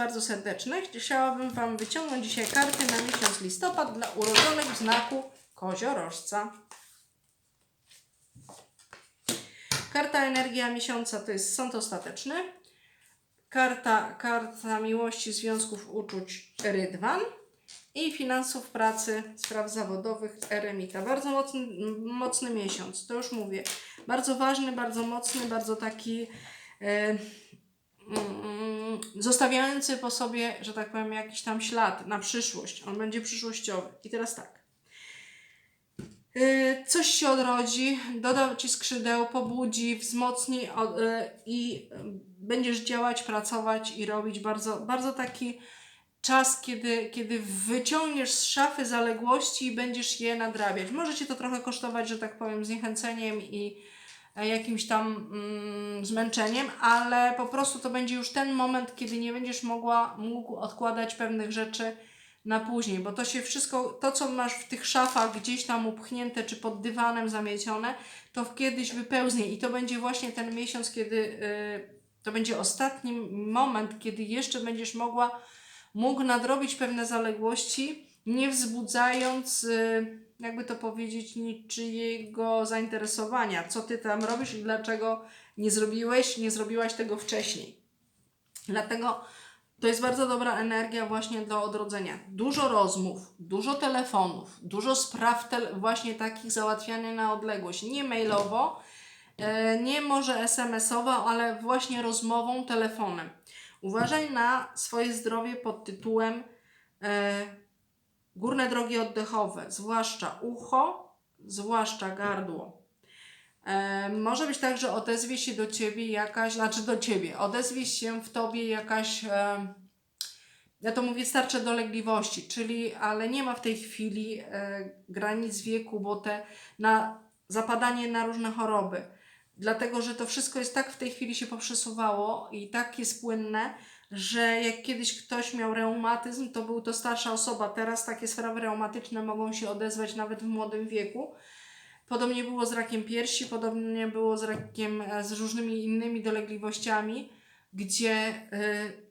bardzo serdeczne. Chciałabym Wam wyciągnąć dzisiaj karty na miesiąc listopad dla urodzonych w znaku koziorożca. Karta energia miesiąca to jest sąd ostateczny. Karta, karta miłości, związków, uczuć Rydwan. I finansów, pracy, spraw zawodowych Eremita. Bardzo mocny, mocny miesiąc, to już mówię. Bardzo ważny, bardzo mocny, bardzo taki mm, zostawiający po sobie, że tak powiem, jakiś tam ślad na przyszłość. On będzie przyszłościowy. I teraz tak. Y, Coś się odrodzi, doda ci skrzydeł, pobudzi, wzmocni y, i będziesz działać, pracować i robić bardzo, bardzo taki czas, kiedy, kiedy wyciągniesz z szafy zaległości i będziesz je nadrabiać. Może cię to trochę kosztować, że tak powiem, zniechęceniem i jakimś tam mm, zmęczeniem, ale po prostu to będzie już ten moment, kiedy nie będziesz mogła, mógł odkładać pewnych rzeczy na później, bo to się wszystko, to co masz w tych szafach gdzieś tam upchnięte czy pod dywanem zamiecione, to kiedyś wypełznie i to będzie właśnie ten miesiąc, kiedy y, to będzie ostatni moment, kiedy jeszcze będziesz mogła, mógł nadrobić pewne zaległości, nie wzbudzając, y, jakby to powiedzieć, niczyjego zainteresowania, co ty tam robisz i dlaczego nie zrobiłeś, nie zrobiłaś tego wcześniej. Dlatego to jest bardzo dobra energia właśnie do odrodzenia. Dużo rozmów, dużo telefonów, dużo spraw właśnie takich załatwianych na odległość. Nie mailowo, e, nie może SMS-owo, ale właśnie rozmową, telefonem. Uważaj na swoje zdrowie pod tytułem e, górne drogi oddechowe, zwłaszcza ucho, zwłaszcza gardło. E, może być tak, że odezwie się do ciebie jakaś, znaczy do ciebie, odezwie się w tobie jakaś, e, ja to mówię, starcze dolegliwości, czyli, ale nie ma w tej chwili e, granic wieku, bo te na zapadanie na różne choroby. Dlatego, że to wszystko jest tak w tej chwili się poprzesuwało i tak jest płynne, że jak kiedyś ktoś miał reumatyzm, to był to starsza osoba. Teraz takie sprawy reumatyczne mogą się odezwać nawet w młodym wieku. Podobnie było z rakiem piersi, podobnie było z rakiem, e, z różnymi innymi dolegliwościami, gdzie y,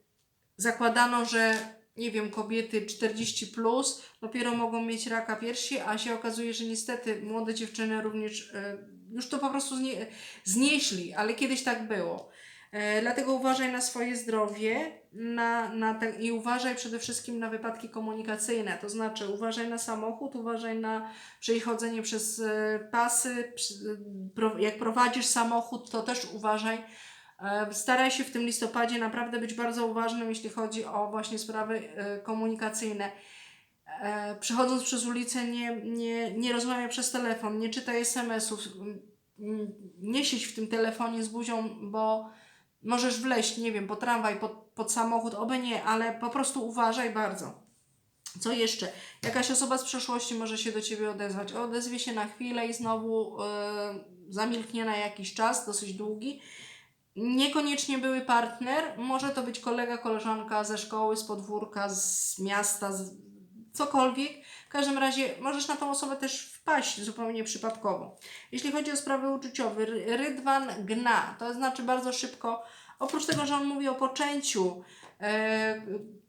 zakładano, że nie wiem, kobiety 40 plus dopiero mogą mieć raka piersi, a się okazuje, że niestety młode dziewczyny również y, już to po prostu znie, znieśli, ale kiedyś tak było. E, dlatego uważaj na swoje zdrowie na, na te, i uważaj przede wszystkim na wypadki komunikacyjne. To znaczy, uważaj na samochód, uważaj na przechodzenie przez e, pasy. Jak prowadzisz samochód, to też uważaj. E, staraj się w tym listopadzie naprawdę być bardzo uważnym, jeśli chodzi o właśnie sprawy komunikacyjne. Przechodząc przez ulicę, nie, nie, nie rozmawiaj przez telefon, nie czytaj SMS-ów, nie siedź w tym telefonie z buzią, bo możesz wleźć, nie wiem, po tramwaj, pod, pod samochód, oby nie, ale po prostu uważaj bardzo. Co jeszcze? Jakaś osoba z przeszłości może się do Ciebie odezwać. Odezwie się na chwilę i znowu e, zamilknie na jakiś czas, dosyć długi. Niekoniecznie były partner, może to być kolega, koleżanka ze szkoły, z podwórka, z miasta, z cokolwiek. W każdym razie możesz na tą osobę też wpaść zupełnie przypadkowo. Jeśli chodzi o sprawy uczuciowe, Ry- Rydwan gna, to znaczy bardzo szybko, oprócz tego, że on mówi o poczęciu, e,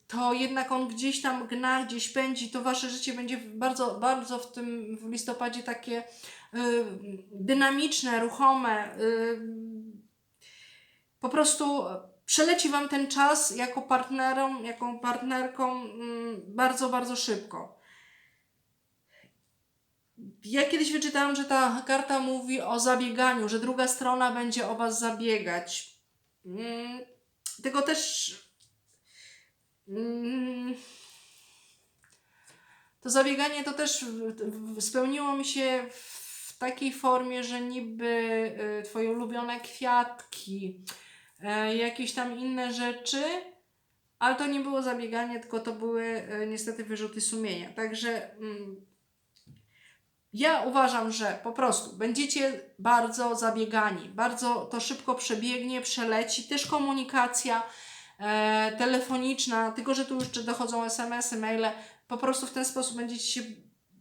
to jednak on gdzieś tam gna, gdzieś pędzi, to wasze życie będzie bardzo, bardzo w tym w listopadzie takie e, dynamiczne, ruchome. e, po prostu przeleci wam ten czas jako partnerom, jako partnerką mm, bardzo, bardzo szybko. Ja kiedyś wyczytałam, że ta karta mówi o zabieganiu, że druga strona będzie o was zabiegać. Mm, Tego też. mm, To zabieganie to też spełniło mi się w takiej formie, że niby y, twoje ulubione kwiatki, e, jakieś tam inne rzeczy, ale to nie było zabieganie, tylko to były e, niestety wyrzuty sumienia. Także mm, ja uważam, że po prostu będziecie bardzo zabiegani, bardzo to szybko przebiegnie, przeleci. Też komunikacja e, telefoniczna, tylko że tu jeszcze dochodzą SMS-y, maile. Po prostu w ten sposób będziecie się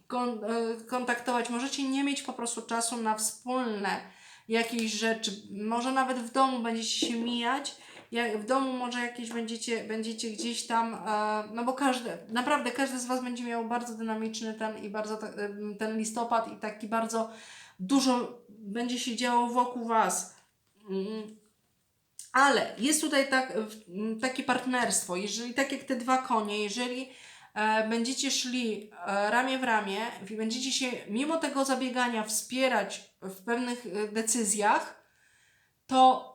kon, e, kontaktować. Możecie nie mieć po prostu czasu na wspólne jakieś rzeczy. Może nawet w domu będziecie się mijać jak w domu może jakieś będziecie, będziecie gdzieś tam, e, no bo każdy, naprawdę każdy z Was będzie miał bardzo dynamiczny ten i bardzo em, ten listopad i taki bardzo dużo będzie się działo wokół Was. Mm. Ale jest tutaj tak, w- m, takie partnerstwo, jeżeli tak jak te dwa konie, jeżeli e, będziecie szli e, ramię w ramię i będziecie się mimo tego zabiegania wspierać w pewnych e, decyzjach, to,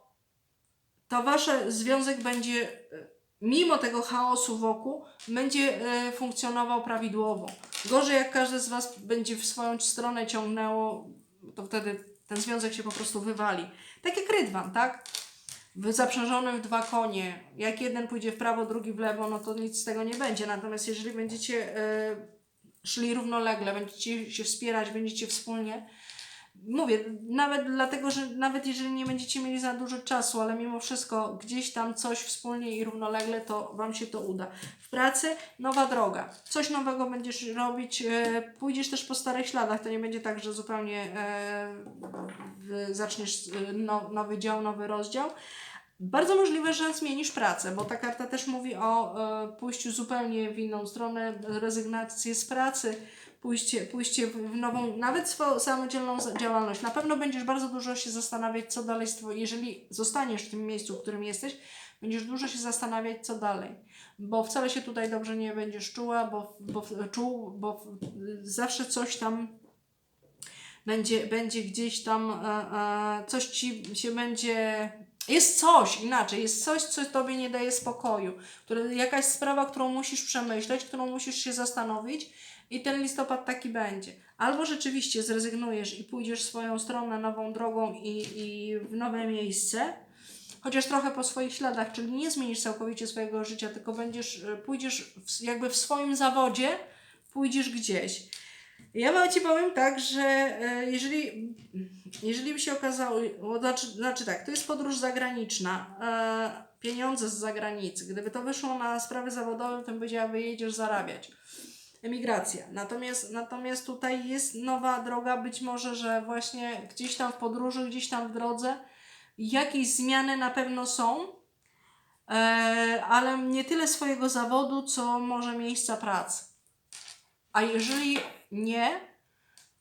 to wasz związek będzie, e, mimo tego chaosu wokół, będzie e, funkcjonował prawidłowo. Gorzej jak każdy z was będzie w swoją stronę ciągnęło, to wtedy ten związek się po prostu wywali. Tak jak rydwan, tak? w zaprzężonym w dwa konie, jak jeden pójdzie w prawo, drugi w lewo, no to nic z tego nie będzie. Natomiast jeżeli będziecie e, szli równolegle, będziecie się wspierać, będziecie wspólnie, mówię, nawet dlatego, że nawet jeżeli nie będziecie mieli za dużo czasu, ale mimo wszystko gdzieś tam coś wspólnie i równolegle, to Wam się to uda. W pracy nowa droga, coś nowego będziesz robić, e, pójdziesz też po starych śladach, to nie będzie tak, że zupełnie e, zaczniesz e, no, nowy dział, nowy rozdział. Bardzo możliwe, że zmienisz pracę, bo ta karta też mówi o pójściu zupełnie w inną stronę, rezygnację z pracy, pójście, pójście w nową, nawet swoją samodzielną działalność. Na pewno będziesz bardzo dużo się zastanawiać, co dalej, z two- jeżeli zostaniesz w tym miejscu, w którym jesteś, będziesz dużo się zastanawiać, co dalej. Bo wcale się tutaj dobrze nie będziesz czuła, bo, bo czuł, bo zawsze coś tam będzie, będzie gdzieś tam, e, e, coś ci się będzie. Jest coś inaczej, jest coś, co tobie nie daje spokoju, które, jakaś sprawa, którą musisz przemyśleć, którą musisz się zastanowić, i ten listopad taki będzie. Albo rzeczywiście zrezygnujesz i pójdziesz swoją stronę, nową drogą i, i w nowe miejsce, chociaż trochę po swoich śladach, czyli nie zmienisz całkowicie swojego życia, tylko będziesz, pójdziesz w, jakby w swoim zawodzie, pójdziesz gdzieś. Ja wam ci powiem tak, że e, jeżeli, jeżeli by się okazało, znaczy, znaczy tak, to jest podróż zagraniczna, e, pieniądze z zagranicy. Gdyby to wyszło na sprawy zawodowe, to bym powiedziała, wyjedziesz zarabiać. Emigracja. Natomiast, natomiast tutaj jest nowa droga, być może, że właśnie gdzieś tam w podróży, gdzieś tam w drodze jakieś zmiany na pewno są, e, ale nie tyle swojego zawodu, co może miejsca pracy. A jeżeli nie,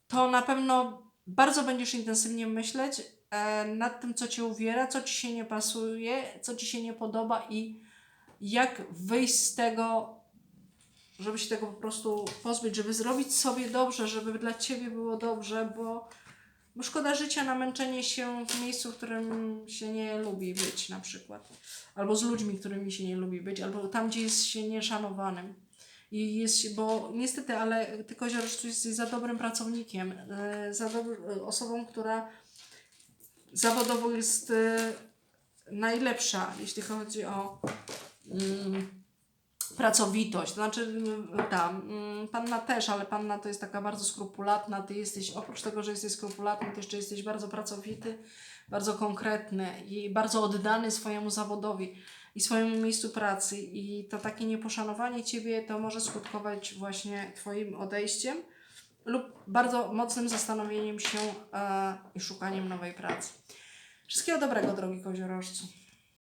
to na pewno bardzo będziesz intensywnie myśleć e, nad tym, co cię uwiera, co ci się nie pasuje, co ci się nie podoba i jak wyjść z tego, żeby się tego po prostu pozbyć, żeby zrobić sobie dobrze, żeby dla ciebie było dobrze, bo, bo szkoda życia na męczenie się w miejscu, w którym się nie lubi być na przykład. Albo z ludźmi, którymi się nie lubi być, albo tam, gdzie jest się nieszanowanym. Jest, bo niestety, ale ty koziorożcu jesteś za dobrym pracownikiem, e, za dobr- e, osobą, która zawodowo jest e, najlepsza, jeśli chodzi o mm, pracowitość. To znaczy, mm, ta mm, panna też, ale panna to jest taka bardzo skrupulatna. Ty jesteś, oprócz tego, że jesteś skrupulatny, to jeszcze jesteś bardzo pracowity, bardzo konkretny i bardzo oddany swojemu zawodowi i swojemu miejscu pracy. I to takie nieposzanowanie ciebie to może skutkować właśnie Twoim odejściem lub bardzo mocnym zastanowieniem się e, i szukaniem nowej pracy. Wszystkiego dobrego, drogi koziorożcu.